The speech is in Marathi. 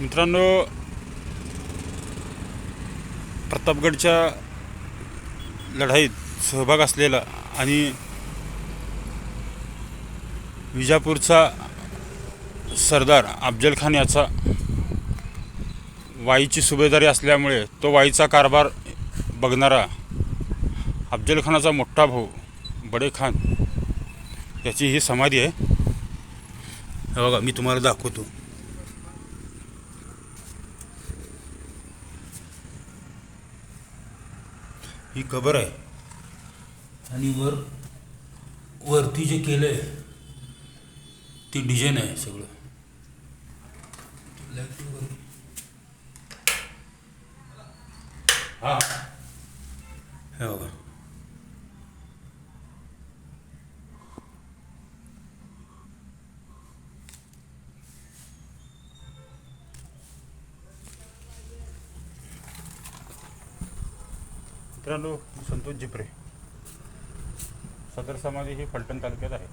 मित्रांनो प्रतापगडच्या लढाईत सहभाग असलेला आणि विजापूरचा सरदार अफजल खान याचा वाईची सुभेदारी असल्यामुळे तो वाईचा कारभार बघणारा अफजल खानाचा मोठा भाऊ बडे खान याची ही समाधी आहे. हे बघा मी तुम्हाला दाखवतो. ही कबर आहे. आणि वर वरती जे केलं आहे ते डिझाईन आहे सगळं. हा. हे बघा. मित्रांनो संतोष जिप्रे सदर समाधी ही फलटण तालुक्यात आहे.